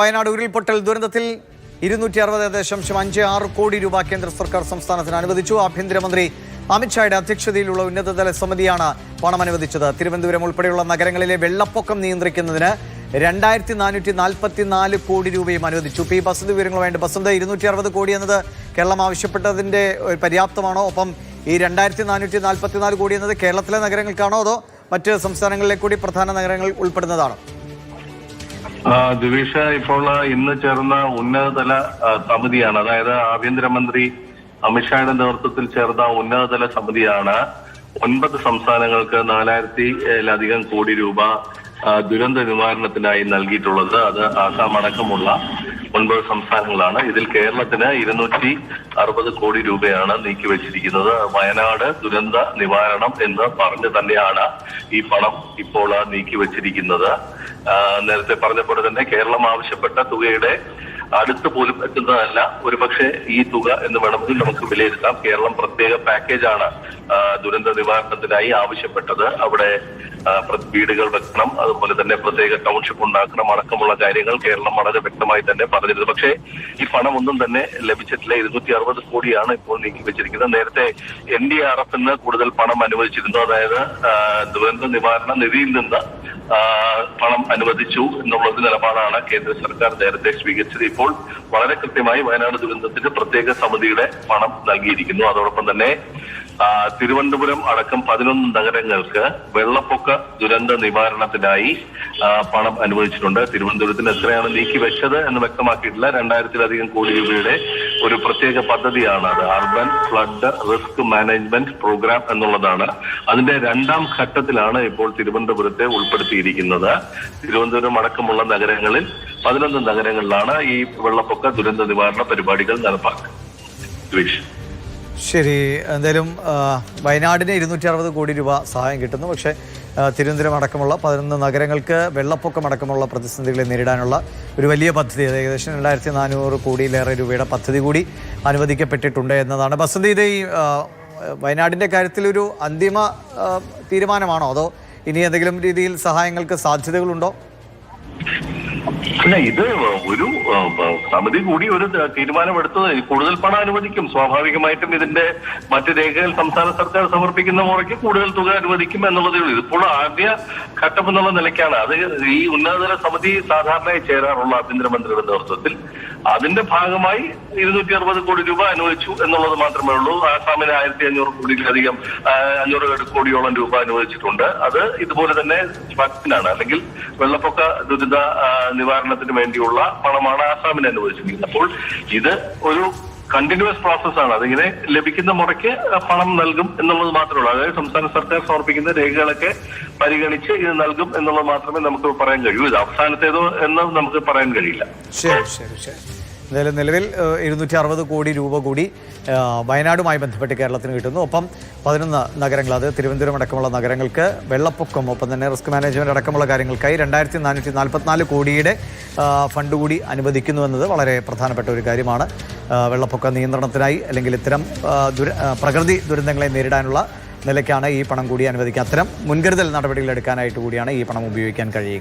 വയനാട് ഉരുൾപൊട്ടൽ ദുരന്തത്തിൽ ഇരുന്നൂറ്റി അറുപത് ദശാംശം അഞ്ച് ആറ് കോടി രൂപ കേന്ദ്ര സർക്കാർ സംസ്ഥാനത്തിന് അനുവദിച്ചു. ആഭ്യന്തരമന്ത്രി അമിത്ഷായുടെ അധ്യക്ഷതയിലുള്ള ഉന്നതതല സമിതിയാണ് പണം അനുവദിച്ചത്. തിരുവനന്തപുരം ഉൾപ്പെടെയുള്ള നഗരങ്ങളിലെ വെള്ളപ്പൊക്കം നിയന്ത്രിക്കുന്നതിന് രണ്ടായിരത്തി നാനൂറ്റി നാൽപ്പത്തി നാല് കോടി രൂപയും അനുവദിച്ചു. പി വസതി വിവരങ്ങളുമായിട്ട് ബസന്ത് ഇരുന്നൂറ്റി അറുപത് കോടി എന്നത് കേരളം ആവശ്യപ്പെട്ടതിന്റെ ഒരു പര്യാപ്തമാണോ? ഒപ്പം ഈ രണ്ടായിരത്തി നാനൂറ്റി നാൽപ്പത്തി നാല് കോടി എന്നത് കേരളത്തിലെ നഗരങ്ങൾക്കാണോ? അതോ മറ്റ് സംസ്ഥാനങ്ങളിലെ കൂടി പ്രധാന നഗരങ്ങൾ ഉൾപ്പെടുന്നതാണോ? ദിവിഷ ഇപ്പോൾ ഇന്ന് ചേർന്ന ഉന്നതതല സമിതിയാണ്. അതായത് ആഭ്യന്തരമന്ത്രി അമിത്ഷായുടെ നേതൃത്വത്തിൽ ചേർന്ന ഉന്നതതല സമിതിയാണ്. ഒൻപത് സംസ്ഥാനങ്ങൾക്ക് നാലായിരത്തിലധികം കോടി രൂപ ദുരന്ത നിവാരണത്തിനായി നൽകിയിട്ടുള്ളത്. അത് ആസാം അടക്കമുള്ള ഒൻപത് സംസ്ഥാനങ്ങളാണ്. ഇതിൽ കേരളത്തിന് ഇരുന്നൂറ്റി അറുപത് കോടി രൂപയാണ് നീക്കിവെച്ചിരിക്കുന്നത് വയനാട് ദുരന്ത നിവാരണം എന്ന് പറഞ്ഞു തന്നെയാണ് ഈ പണം ഇപ്പോൾ നീക്കിവെച്ചിരിക്കുന്നത് നേരത്തെ പറഞ്ഞ പോലെ തന്നെ കേരളം ആവശ്യപ്പെട്ട തുകയുടെ അടുത്ത് പോലും എത്തുന്നതല്ല. ഒരുപക്ഷെ ഈ തുക എന്ന് വേണമെങ്കിൽ നമുക്ക് വിലയിരുത്താം. കേരളം പ്രത്യേക പാക്കേജാണ് ദുരന്ത നിവാരണത്തിനായി ആവശ്യപ്പെട്ടത്. അവിടെ വീടുകൾ വെക്കണം അതുപോലെ തന്നെ പ്രത്യേക ടൗൺഷിപ്പ് ഉണ്ടാക്കണം അടക്കമുള്ള കാര്യങ്ങൾ കേരളം വളരെ വ്യക്തമായി തന്നെ പറഞ്ഞിരുന്നു. പക്ഷേ ഈ പണം ഒന്നും തന്നെ ലഭിച്ചിട്ടില്ല. ഇരുന്നൂറ്റി അറുപത് കോടിയാണ് ഇപ്പോൾ നീക്കി വെച്ചിരിക്കുന്നത്. നേരത്തെ എൻ ഡി ആർ എഫിന് കൂടുതൽ പണം അനുവദിച്ചിരുന്നു. അതായത് ദുരന്ത നിവാരണ നിധിയിൽ നിന്ന് പണം അനുവദിച്ചു എന്നുള്ളത് നിലപാടാണ് കേന്ദ്ര സർക്കാർ നേരത്തെ സ്വീകരിച്ചത്. ഇപ്പോൾ വളരെ കൃത്യമായി വയനാട് ദുരന്തത്തിന് പ്രത്യേക സമിതിയുടെ പണം നൽകിയിരിക്കുന്നു. അതോടൊപ്പം തന്നെ തിരുവനന്തപുരം അടക്കം പതിനൊന്ന് നഗരങ്ങൾക്ക് വെള്ളപ്പൊക്ക ദുരന്ത നിവാരണത്തിനായി പണം അനുവദിച്ചിട്ടുണ്ട്. തിരുവനന്തപുരത്തിന് എത്രയാണ് നീക്കി വെച്ചത് എന്ന് വ്യക്തമാക്കിയിട്ടില്ല. രണ്ടായിരത്തിലധികം കോടി രൂപയുടെ ഒരു പ്രത്യേക പദ്ധതിയാണ് അത്. Urban flood risk management programme എന്നുള്ളതാണ്. അതിന്റെ രണ്ടാം ഘട്ടത്തിലാണ് ഇപ്പോൾ തിരുവനന്തപുരത്തെ ഉൾപ്പെടുത്തിയിരിക്കുന്നത്. തിരുവനന്തപുരം അടക്കമുള്ള നഗരങ്ങളിൽ പതിനൊന്ന് നഗരങ്ങളിലാണ് ഈ വെള്ളപ്പൊക്ക ദുരന്ത നിവാരണ പരിപാടികൾ നടപ്പാക്കുക ശരി. എന്തായാലും വയനാടിന് ഇരുന്നൂറ്റി അറുപത് കോടി രൂപ സഹായം കിട്ടുന്നു. പക്ഷേ തിരുവനന്തപുരം അടക്കമുള്ള പതിനൊന്ന് നഗരങ്ങൾക്ക് വെള്ളപ്പൊക്കം അടക്കമുള്ള പ്രതിസന്ധികളെ നേരിടാനുള്ള ഒരു വലിയ പദ്ധതി. ഏകദേശം രണ്ടായിരത്തി നാനൂറ് കോടിയിലേറെ രൂപയുടെ പദ്ധതി കൂടി അനുവദിക്കപ്പെട്ടിട്ടുണ്ട് എന്നതാണ്. ബസന്തി ഇത് ഈ കാര്യത്തിൽ വയനാടിന്റെ കാര്യത്തിലൊരു അന്തിമ തീരുമാനമാണോ? അതോ ഇനി എന്തെങ്കിലും രീതിയിൽ സഹായങ്ങൾക്ക് സാധ്യതകളുണ്ടോ? അല്ല ഇത് ഒരു സമിതി കൂടി ഒരു തീരുമാനമെടുത്തത് കൂടുതൽ പണം അനുവദിക്കും. സ്വാഭാവികമായിട്ടും ഇതിന്റെ മറ്റു രേഖകൾ സംസ്ഥാന സർക്കാർ സമർപ്പിക്കുന്ന മുറയ്ക്ക് കൂടുതൽ തുക അനുവദിക്കും എന്നുള്ളതേ ഉള്ളൂ. ഇതിപ്പോൾ ആദ്യ ഘട്ടം എന്നുള്ള നിലയ്ക്കാണ്. അത് ഈ ഉന്നതതല സമിതി സാധാരണയായി ചേരാറുള്ള ആഭ്യന്തരമന്ത്രിയുടെ നേതൃത്വത്തിൽ അതിന്റെ ഭാഗമായി ഇരുന്നൂറ്റി അറുപത് കോടി രൂപ അനുവദിച്ചു എന്നുള്ളത് മാത്രമേ ഉള്ളൂ. ആസാമിന് ആയിരത്തി അഞ്ഞൂറ് കോടിയിലധികം അഞ്ഞൂറ് കോടിയോളം രൂപ അനുവദിച്ചിട്ടുണ്ട്. അത് ഇതുപോലെ തന്നെ ഫണ്ടിനാണ് അല്ലെങ്കിൽ വെള്ളപ്പൊക്ക ദുരിത നിവാരണത്തിന് വേണ്ടിയുള്ള പണമാണ് ആസാമിന് അനുവദിച്ചിരിക്കുന്നത്. അപ്പോൾ ഇത് ഒരു കണ്ടിന്യൂസ് പ്രോസസ് ആണ്. അതിങ്ങനെ ലഭിക്കുന്ന മുറയ്ക്ക് പണം നൽകും എന്നുള്ളത് മാത്രമേ ഉള്ളൂ. അതായത് സംസ്ഥാന സർക്കാർ സമർപ്പിക്കുന്ന രേഖകളൊക്കെ പരിഗണിച്ച് ഇത് നൽകും എന്നുള്ളത് മാത്രമേ നമുക്ക് പറയാൻ കഴിയൂ. ഇത് അവസാനത്തേതോ എന്ന് നമുക്ക് പറയാൻ കഴിയില്ല. ശരി ശരി ശരി. എന്തായാലും നിലവിൽ ഇരുന്നൂറ്റി അറുപത് കോടി രൂപ കൂടി വയനാടുമായി ബന്ധപ്പെട്ട് കേരളത്തിന് കിട്ടുന്നു. ഒപ്പം പതിനൊന്ന് നഗരങ്ങൾ അത് തിരുവനന്തപുരം അടക്കമുള്ള നഗരങ്ങൾക്ക് വെള്ളപ്പൊക്കം ഒപ്പം തന്നെ റിസ്ക് മാനേജ്മെന്റ് അടക്കമുള്ള കാര്യങ്ങൾക്കായി രണ്ടായിരത്തി നാനൂറ്റി നാൽപ്പത്തിനാല് കോടിയുടെ ഫണ്ട് കൂടി അനുവദിക്കുന്നു എന്നത് വളരെ പ്രധാനപ്പെട്ട ഒരു കാര്യമാണ്. വെള്ളപ്പൊക്ക നിയന്ത്രണത്തിനായി അല്ലെങ്കിൽ ഇത്തരം പ്രകൃതി ദുരന്തങ്ങളെ നേരിടാനുള്ള നിലയ്ക്കാണ് ഈ പണം കൂടി അനുവദിക്കുക. അത്തരം മുൻകരുതൽ നടപടികൾ എടുക്കാനായിട്ട് കൂടിയാണ് ഈ പണം ഉപയോഗിക്കാൻ കഴിയുക.